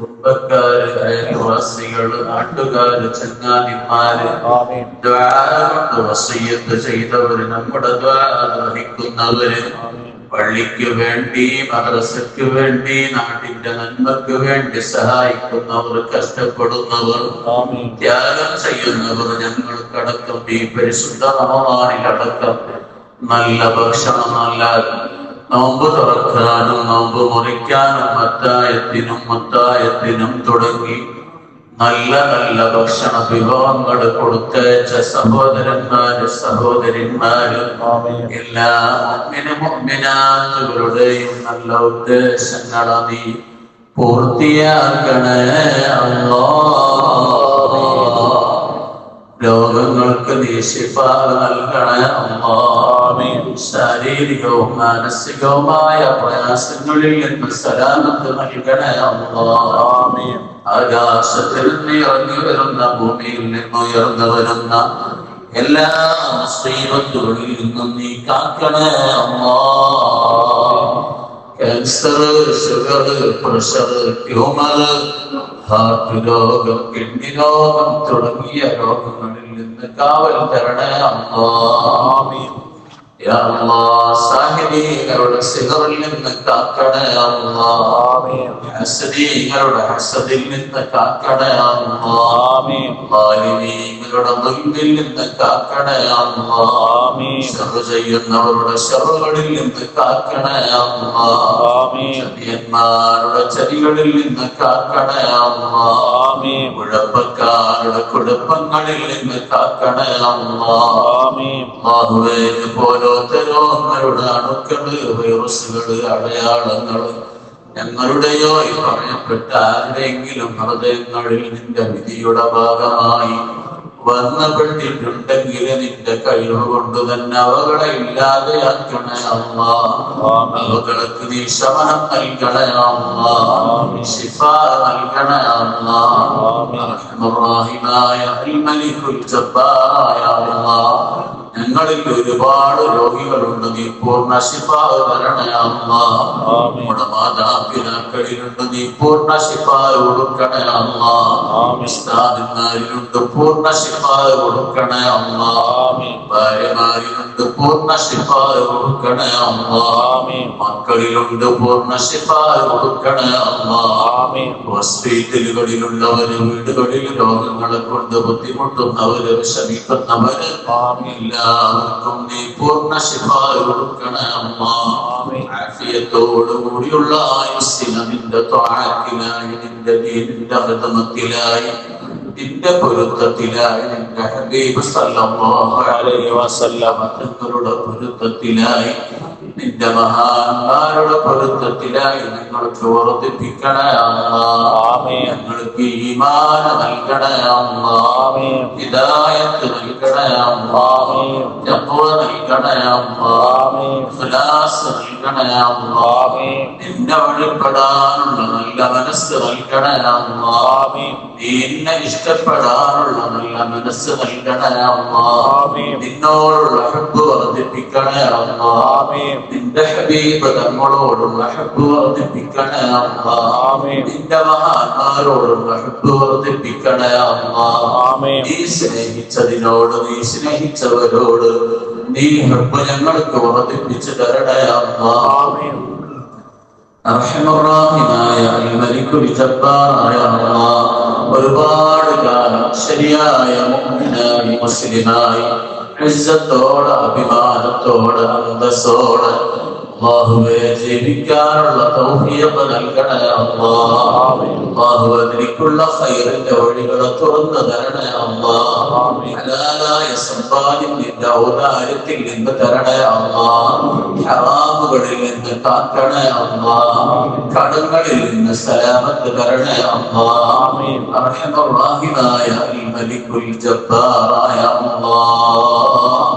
കുടുംബക്കാര് അയൽവാസികൾ നാട്ടുകാര് ചങ്ങാതിമാര് കൊണ്ട് വസയ്യത്ത് ചെയ്തവര് നമ്മുടെ ദ്വാ ഗ്രഹിക്കുന്നവര് പള്ളിക്ക് വേണ്ടി മദ്രസയ്ക്ക് വേണ്ടി നാട്ടിന്റെ നന്മക്ക് വേണ്ടി സഹായിക്കുന്നവർ കഷ്ടപ്പെടുന്നവർ ത്യാഗം ചെയ്യുന്നവർ ഞങ്ങൾക്കടക്കം ഈ പരിശുദ്ധ റമദാനിലടക്കം നല്ല ഭക്ഷണം നല്ല നോമ്പ് തുറക്കാനും നോമ്പ് മുറിക്കാനും മത്തായത്തിനും മത്തായത്തിനും തുടങ്ങി നല്ല നല്ല ഭക്ഷണ വിഭവങ്ങൾ കൊടുത്തയച്ച സഹോദരന്മാര് സഹോദരിമാര് എല്ലാ മുഅ്മിനാത്തുകളുടെയും നല്ല ഉദ്ദേശങ്ങൾ നീ പൂർത്തിയാക്കണേ അല്ലാ. രോഗങ്ങൾക്ക് നീ നൽകണേ ശാരീരികവും മാനസികവുമായ പ്രയാസങ്ങളിൽ നിന്ന് സലാമത്ത് നൽകണേ ആമീൻ. ആകാശത്തിൽ നിന്ന് ഇറങ്ങി വരുന്ന ഭൂമിയിൽ നിന്ന് ഉയർന്നു വരുന്ന എല്ലാ മുസ്ലിമത്തുകളിൽ നിന്നും നീ കാക്കണേ അമ്മാ ക്യാൻസർ ഷുഗർ പ്രഷർ ട്യൂമർ രോഗം കിഡ്നി രോഗം തുടങ്ങിയ രോഗങ്ങളിൽ നിന്ന് കാവൽ തരണേ അമ്മാ സാഹിബീങ്ങളുടെ സിഹറിൽ നിന്ന് കാക്കണേ അമ്മാ ഹസദീങ്ങളുടെ ഹസദിൽ നിന്ന് അമ്മാ ചെയ്യുന്നവരുടെ ഷറുകളിൽ നിന്ന് കാക്കണേ അമ്മാ ആമീൻ ചതിയന്മാരുടെ നിന്ന് കാക്കണേ അമ്മാ ആമീൻ. കുഴപ്പക്കാരുടെ കുടുംബങ്ങളിൽ നിന്ന് കാക്കണേ അമ്മാ ആമീൻ. അള്ളാഹുവേ ഇതുപോലത്തെ രോഗങ്ങളുടെ അണുക്കൾ വൈറസുകൾ അടയാളങ്ങൾ ഞങ്ങളുടെയോ ഈ പറയപ്പെട്ട ആരുടെയെങ്കിലും ഹൃദയങ്ങളിൽ നിന്റെ വിധിയുടെ ഭാഗമായി വന്നപ്പെട്ടിട്ടുണ്ടെങ്കിൽ നിന്റെ കഴിവ് കൊണ്ട് തന്നെ അവകളെ ഇല്ലാതെയാക്കണേ അമ്മ ആമീൻ. അവകൾക്ക് നീ ശമനം നൽകണേ അമ്മ ശിഫ നൽകണേ അൽമലിക്കുൽ ഞങ്ങളിൽ ഒരുപാട് രോഗികളുണ്ട്. നീ പൂർണ ശിഫ തരണേ അല്ലാഹ് ആമീൻ. നമ്മുടെ മാതാപിതാക്കളിലുണ്ട്. നീ പൂർണ ശിഫ കൊടുക്കണേ അല്ലാഹ് ആമീൻ. ഉസ്താദന്മാരിലുണ്ട്. പൂർണ ശിഫ കൊടുക്കണേ അല്ലാഹ് ആമീൻ. ഭാര്യമാരിലുണ്ട്. പൂർണ ശിഫ കൊടുക്കണേ അല്ലാഹ് ആമീൻ. മക്കളിലുണ്ട്. പൂർണ ശിഫ കൊടുക്കണേ അല്ലാഹ് ആമീൻ. ഹോസ്പിറ്റലുകളിലുള്ളവര് വീടുകളിൽ രോഗങ്ങളെ കൊണ്ട് ബുദ്ധിമുട്ടുന്നവര് വിഷമിക്കുന്നവര് എല്ലാവർക്കും നീ പൂർണ ശിഫ കൊടുക്കണേ അമ്മ ആമീൻ ആഫിയത്തോടു കൂടിയുള്ള ആയുസ്സിന് നിന്റെ ത്വാഴത്തിലായി നിന്റെ നിന്റെ ഹൃദമത്തിലായി നിന്റെ പൊരുത്തത്തിലായി നിന്റെ ഹബീബ് സല്ലല്ലാഹു അലൈഹി വസല്ലമ തങ്ങളുടെ പൊരുത്തത്തിലായി നിന്റെ മഹാന്മാരുടെ പൊരുത്തത്തിലായി ഞങ്ങൾക്ക് വർദ്ധിപ്പിക്കണേ ഞങ്ങൾക്ക് ഈമാന നൽകണേ ഹിദായത്ത് നൽകണേ തഖ്വ നൽകണേ അമ്മ നൽകണേ നിന്നെ വഴിപ്പെടാനുള്ള നല്ല മനസ്സ് നൽകണേ നിന്നെ ഇഷ്ടപ്പെടാനുള്ള നല്ല മനസ്സ് നൽകണേ നിന്നോടുള്ള ഹബ്ബ് വർദ്ധിപ്പിക്കണേ അമ്മ നിന്റെ ഹബീബ് തങ്ങളോടുള്ള ഹബ്ബ് വർദ്ധിപ്പിക്കണേ അമ്മ നിന്റെ മഹാന്മാരോടുള്ള ഹബ്ബ് വർദ്ധിപ്പിക്കണേ അമ്മ നീ സ്നേഹിച്ചതിനോട് നീ സ്നേഹിച്ചവരോട് നീ ഹബ്ബ് ഞങ്ങൾക്ക് വർദ്ധിപ്പിച്ചു തരണേ അമ്മ അർഹമറാഹിമായ അൽമലിക്കുൽ ജബ്ബാറായ അല്ലാഹ് ഒരുപാട് കാലം ശരിയായ മുസ്ലിമായി ഇസ്സത്തോടെ അഭിമാനത്തോടെ അന്തസ്സോടെ. അല്ലാഹുവേ ജീവിക്കാനുള്ള തൗഫീഖ് നൽകണേ അല്ലാഹു അതിലേക്കുള്ള ഖൈറിന്റെ വഴികളെ തുറന്നു തരണേ ഹലാലായ സമ്പാദ്യം നിന്റെ ഔദാര്യത്തിൽ നിന്ന് തരണേ അല്ലാഹ് ഹറാമുകളിൽ നിന്ന് കാക്കണേ അല്ലാഹ് കടങ്ങളിൽ നിന്ന് സലാമത്ത് തരണേ അൽ മലിക്കുൽ ജബ്ബാറായ അല്ലാഹ്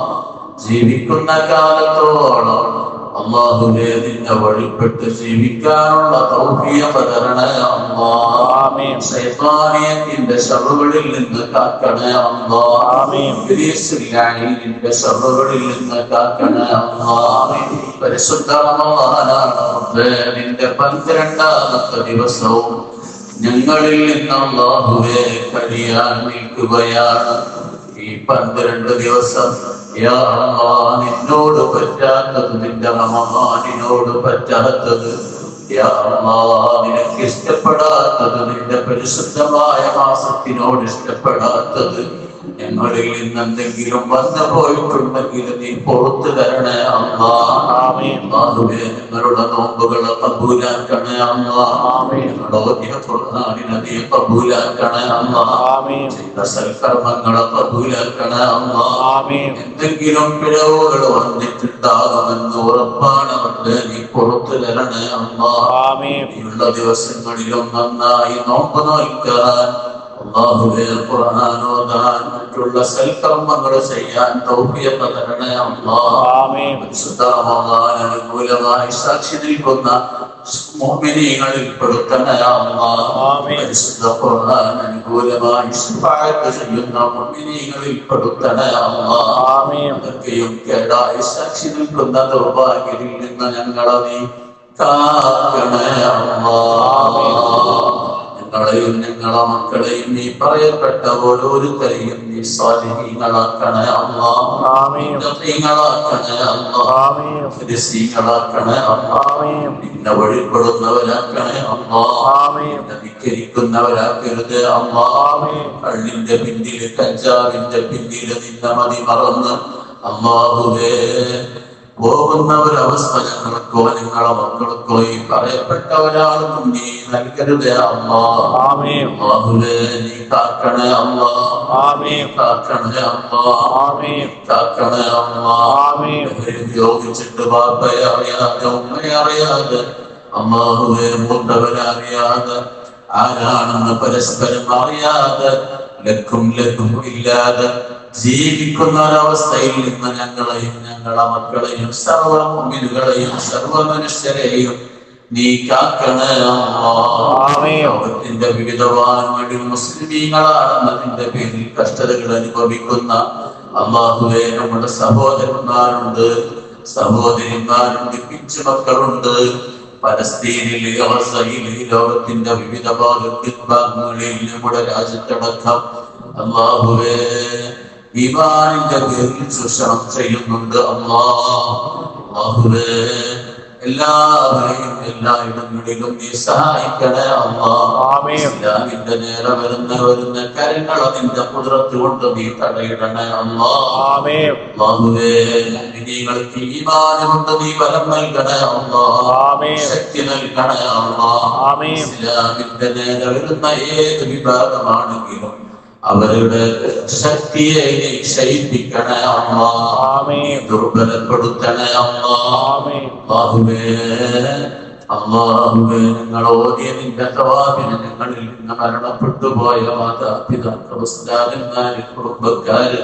ജീവിക്കുന്ന കാലത്തോളം അള്ളാഹുവേ നിന്നെ വഴിപ്പെട്ട് ജീവിക്കാനുള്ള തരണേ ശൈത്താനിയത്തിന്റെ നിന്ന് കാക്കണേ ലഈനിന്റെ നിന്ന് കാക്കണേ നിന്റെ പന്ത്രണ്ടാമത്തെ ദിവസവും ഞങ്ങളിൽ നിന്ന് അള്ളാഹുവെ കഴിയാൻ നിൽക്കുകയാണ്. ഈ പന്ത്രണ്ട് ദിവസം നിന്നോട് പറ്റാത്തത് നിന്റെ റമദാനിനോട് പറ്റാത്തത്. നിനക്ക് ഇഷ്ടപ്പെടാത്തത് നിന്റെ പരിശുദ്ധമായ മാസത്തിനോട് ഇഷ്ടപ്പെടാത്തത്. ഞങ്ങളിൽ നിന്ന് എന്തെങ്കിലും വന്നു പോയിട്ടുണ്ടെങ്കിൽ നീ പുറത്തു തരണേ. അല്ലാഹുവേ ഞങ്ങളുടെ നോമ്പുകളെ കബൂലാക്കണേ ഓതിയ ഖുർആനിനെ നീ കബൂലാക്കണേ ചെയ്ത സൽക്കർമ്മങ്ങളെ കബൂലാക്കണേ ആമീൻ. എന്തെങ്കിലും പിഴവുകൾ വന്നിട്ടുണ്ടാകുമെന്ന് ഉറപ്പാണ് അവരുടെ നീ പുറത്തു തരണേ ആമീൻ. ഉള്ള ദിവസങ്ങളിലും നന്നായി നോമ്പ് നോക്കാൻ അള്ളാഹുവേ ഖുർആൻ ഓതാൻ മറ്റുള്ള സൽക്കർമ്മങ്ങൾ ചെയ്യാൻ തൗഫീഖ് തരണേ അല്ലാഹ് ആമീൻ. പരിശുദ്ധ റമദാൻ അനുകൂലമായി സാക്ഷി നിൽക്കുന്ന മുഅ്മിനീങ്ങളിൽ പെടുത്തണേ അല്ലാഹ് ആമീൻ. പരിശുദ്ധ ഖുർആൻ അനുകൂലമായി ശുഫാഅത്ത് ചെയ്യുന്ന മുഅ്മിനീങ്ങളിൽ പെടുത്തണേ അല്ലാഹ് ആമീൻ. അതൊക്കെയും കേടായി സാക്ഷി നിൽക്കുന്ന ദൗർഭാഗ്യത്തിൽ നിന്ന് ഞങ്ങളെ നീ കാക്കണേ മക്കളെയും നീ പറയപ്പെട്ട ഓരോരുത്തരെയും നീ സ്വാധീനങ്ങളാക്കണേ നിന്നെ വഴിപ്പെടുന്നവരാക്കണേ. ആമീൻ. കള്ളിന്റെ പിന്നിൽ കഞ്ചാവിന്റെ പിന്നിൽ നിന്ന മതി മറന്ന്. അള്ളാഹുവേ പോകുന്നവരവസ്ഥ ഞങ്ങൾക്കോ നിങ്ങളെ മക്കൾക്കോ ഈ പറയപ്പെട്ട ഒരാൾക്കും നീ നൽകരുതേ അമ്മ ആമീൻ. അള്ളാഹുവേ നീ കാക്കണേ അമ്മ ആമീൻ. കാക്കണേ അമ്മ ആമീൻ. കാക്കണേ അമ്മ ആമീൻ. ഉപയോഗിച്ചിട്ട് ബാപ്പയെ അറിയാതെ ഉമ്മയെ അറിയാതെ അമ്മാഹുവേ മൂത്തവരെ അറിയാതെ ആരാണെന്ന് പരസ്പരം അറിയാതെ ലക്കും ലക്കും ഇല്ലാതെ ജീവിക്കുന്ന ഒരവസ്ഥയിൽ നിന്ന് ഞങ്ങളെയും ഞങ്ങളെ മക്കളെയും സർവ മുമ്പിലുകളെയും സർവ മനുഷ്യരെയും നീ കാക്കണേ ആമീൻ. ലോകത്തിന്റെ വിവിധ വാഹനങ്ങളിൽ മുസ്ലിമീങ്ങളാണെന്നതിന്റെ പേരിൽ കഷ്ടതകൾ അനുഭവിക്കുന്ന അള്ളാഹുവെ നമ്മുടെ സഹോദരന്മാരുണ്ട്. സഹോദരിമാരുണ്ട് പിഞ്ചു മക്കളുണ്ട്. പലസ്തീനിലെ അവസ്ഥയിലെ ലോകത്തിന്റെ വിവിധ ഭാഗത്തിൽ ഭാഗങ്ങളിൽ നമ്മുടെ രാജ്യത്തടക്കം അള്ളാഹുവേ ഈമാനിന്റെ പേരിൽ ശുശ്രൂഷണം ചെയ്യുന്നുണ്ട്. അള്ളാഹുവേ എല്ലാവരെയും എല്ലായിടങ്ങളിലും നീ സഹായിക്കണേ അമ്മാവിന്റെ നേരെ വരുന്ന വരുന്ന കരങ്ങളെ നിന്റെ കുതിരത്ത് കൊണ്ട് നീ തടയിടണേ അള്ളാഹുവേ മുഅ്മിനീങ്ങൾക്ക് ഈമാനം കൊണ്ട് നീ ബലം നൽകണേ അള്ളാ. ആമീൻ. ശക്തി നൽകണേ അമ്മാവിന്റെ. ഇസ്ലാമിന്റെ നേരെ വരുന്ന ഏത് വിഭാഗമാണെങ്കിലും അവരുടെ ശക്തിയെ നീ ക്ഷയിപ്പിക്കണേ അമ്മ. ആമീൻ. ദുർബലപ്പെടുത്തണേ അള്ളാ ആമീൻ. അള്ളാഹുവേ നിങ്ങൾ ഓതിയ നിന്റെ തവാബിന് നിങ്ങളിൽ നിന്ന് മരണപ്പെട്ടു പോയ മാതാപിതാക്കൾ ഉസ്താദന്മാര് കുടുംബക്കാര്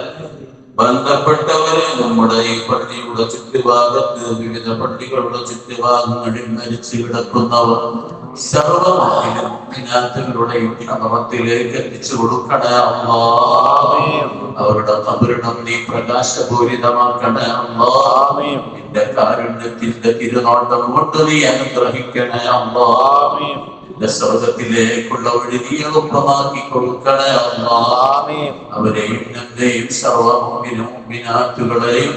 ബന്ധപ്പെട്ടവര് നമ്മുടെ ഈ പള്ളിയുടെ ചുറ്റുഭാഗത്ത് വിവിധ പള്ളികളുടെ ചുറ്റുഭാഗങ്ങളിൽ മരിച്ചു കിടക്കുന്നവർ സർവമാനുകളുടെയും ക്രമത്തിലേക്ക് എത്തിച്ചു കൊടുക്കണേ അമ്മ. അവരുടെ കബരിടം നീ പ്രകാശപൂരിതമാക്കണേ അമ്മ നിന്റെ കാരുണ്യത്തിന്റെ തിരുനോട്ടം കൊണ്ട് നീ അനുഗ്രഹിക്കണേ അമ്മ നിന്റെ സ്വർഗത്തിലേക്കുള്ള വഴി നീ കൊടുക്കണേ അവരെയും എന്റെയും സർവമുമ്പിനും മുമ്പിനാത്തുകളെയും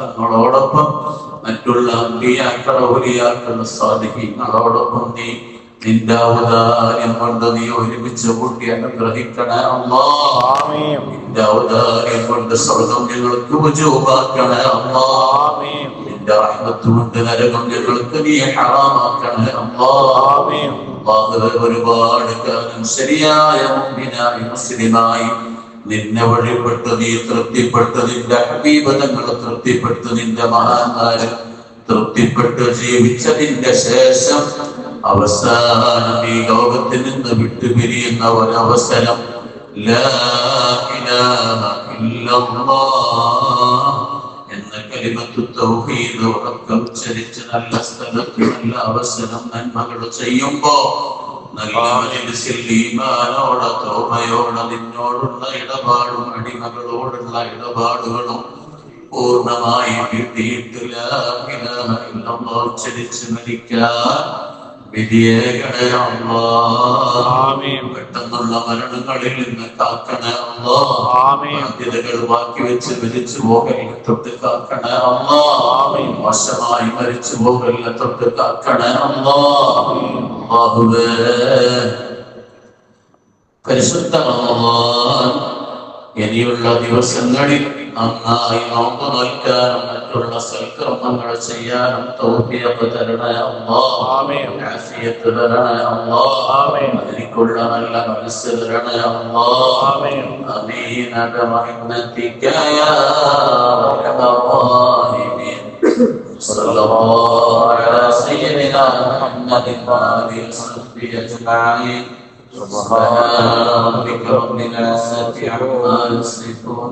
തങ്ങളോടൊപ്പം മറ്റുള്ള അമ്പിയാക്കള ഒലിയാക്കള സ്വാധീനങ്ങളോടൊപ്പം നീ നിന്റെ ഔദാര്യം കൊണ്ട് നീ ഒരുമിച്ച് കൂട്ടി അനുഗ്രഹിക്കണേ അമ്മാ നിന്റെ ഔദാര്യം കൊണ്ട് സ്വർഗം ഞങ്ങൾക്ക് വുജൂബാക്കണേ അമ്മ നിന്റെ റഹ്മത്ത് കൊണ്ട് നരകം ഞങ്ങൾക്ക് നീ ഹറാമാക്കണേ അള്ളാഹുവേ, ഒരുപാട് കാലം ശരിയായ മുഅ്മിനായി മുസ്ലിമായി. നിന്നെ വഴിപ്പെട്ട് നീ തൃപ്തിപ്പെട്ട് നിന്റെ ഹബീബതങ്ങൾ തൃപ്തിപ്പെട്ട് നിന്റെ മഹാന്മാര് തൃപ്തിപ്പെട്ട് ജീവിച്ചതിന്റെ ശേഷം അവസാനം ഈ ലോകത്തിൽ നിന്ന് വിട്ടുപിരിയുന്ന ഒരവസരം ലാ ഇലാഹ ഇല്ലല്ലാഹ് എന്ന കലിമത്തു തൗഹീദ് നല്ല സ്ഥലത്ത് നല്ല അവസരം നന്മകൾ ചെയ്യുമ്പോ നല്ല നിന്നോടുള്ള ഇടപാടും അടിമകളോടുള്ള ഇടപാടുകളും പൂർണമായി കിട്ടിയിട്ടില്ല. ഉച്ചരിച്ച് മരിക്കാൻ വിധിയേകണേ. പെട്ടെന്നുള്ള മരണങ്ങളിൽ നിന്ന് കാക്കണേ. ബാധ്യതകൾ ബാക്കി വെച്ച് മരിച്ചു തൊട്ട് കാക്കണേ. ആമീൻ. മോശമായി മരിച്ചു തൊട്ട് കാക്കണേ അല്ലാ. അല്ലാഹുവേ പരിശുദ്ധ ഇനിയുള്ള ദിവസങ്ങളിൽ നന്നായി നോമ്പ് നോൽക്കാനും മറ്റുള്ള സൽക്കർമ്മങ്ങൾ ചെയ്യാനും തൗഫീഖ് തരണേ അല്ലാഹ് ആമീൻ. ആഫിയത്ത് തരണേ അല്ലാഹ് ആമീൻ. അതിനുള്ള നല്ല മനസ്സ് തരണേ അല്ലാഹ് ആമീൻ. آمين برحمتك يا أرحم الراحمين صلى الله على سيدنا محمد وآله وصحبه أجمعين سبحان ربك رب العزة عما يصفون